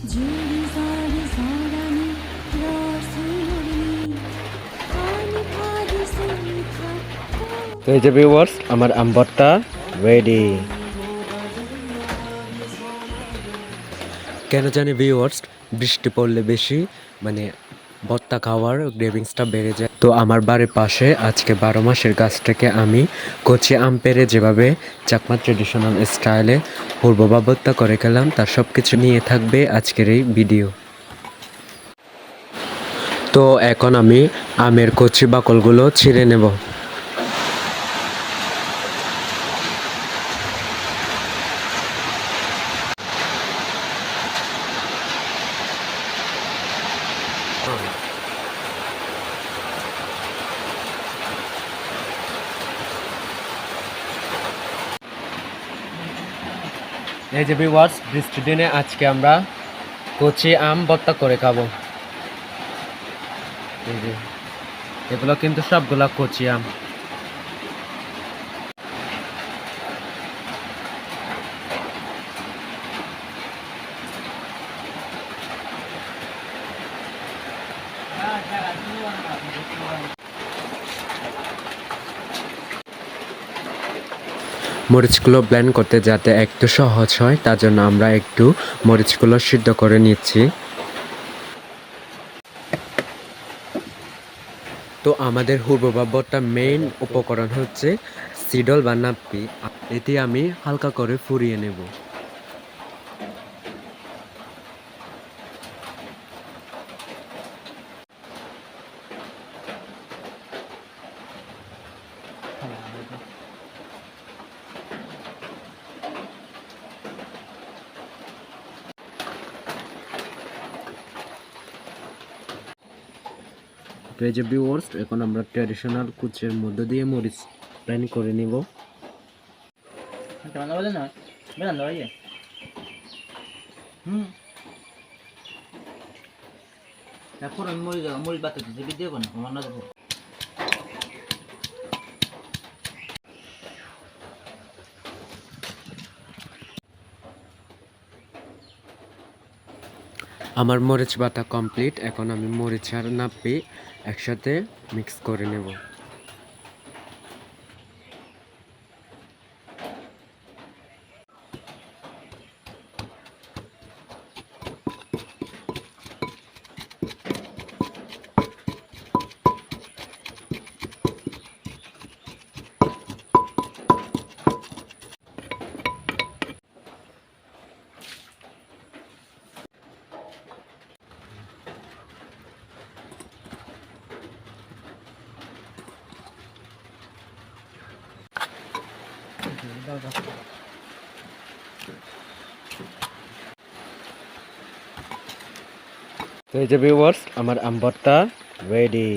তো এই যে ভিউয়ার্স আমার আম রেডি কেন জানি ভিউয়ার্স বৃষ্টি পড়লে বেশি মানে ভর্তা খাওয়ার গ্রেভিংসটা বেড়ে যায়। তো আমার বাড়ির পাশে আজকে বারো মাসের গাছ থেকে আমি কচি আম পেরে যেভাবে চাকমা ট্রেডিশনাল স্টাইলে পূর্ববা ভর্তা করে গেলাম তার সব কিছু নিয়ে থাকবে আজকের এই ভিডিও তো এখন আমি আমের কচি বাকলগুলো ছিঁড়ে নেব। এই যে ভিউয়ার্স বৃষ্টির দিনে আজকে আমরা কচি আম ভর্তা করে খাব। এই যে, এগুলো কিন্তু সবগুলা কচি আম। মরিচগুলো ব্লেন্ড করতে যাতে একটু সহজ হয় তার জন্য আমরা একটু মরিচগুলো সিদ্ধ করে নিচ্ছি। তো আমাদের হুর্ববাব্যটা মেইন উপকরণ হচ্ছে সিডল বা নাপ্পি। এটি আমি হালকা করে ফুরিয়ে নেব। তো এই যে ভিউয়ার্স এখন আমরা ট্র্যাডিশনাল কুচের মধ্য দিয়ে মরিচ প্ল্যান করে নিব Teman মরিচ na? বাতাস lo aja. Hmm. Aku orang আমার মরিচ বাটা কমপ্লিট এখন আমি মরিচ আর নাপ্পি একসাথে মিক্স করে নেব। তো এই যে ভিউয়ার্স আমার আম রেডি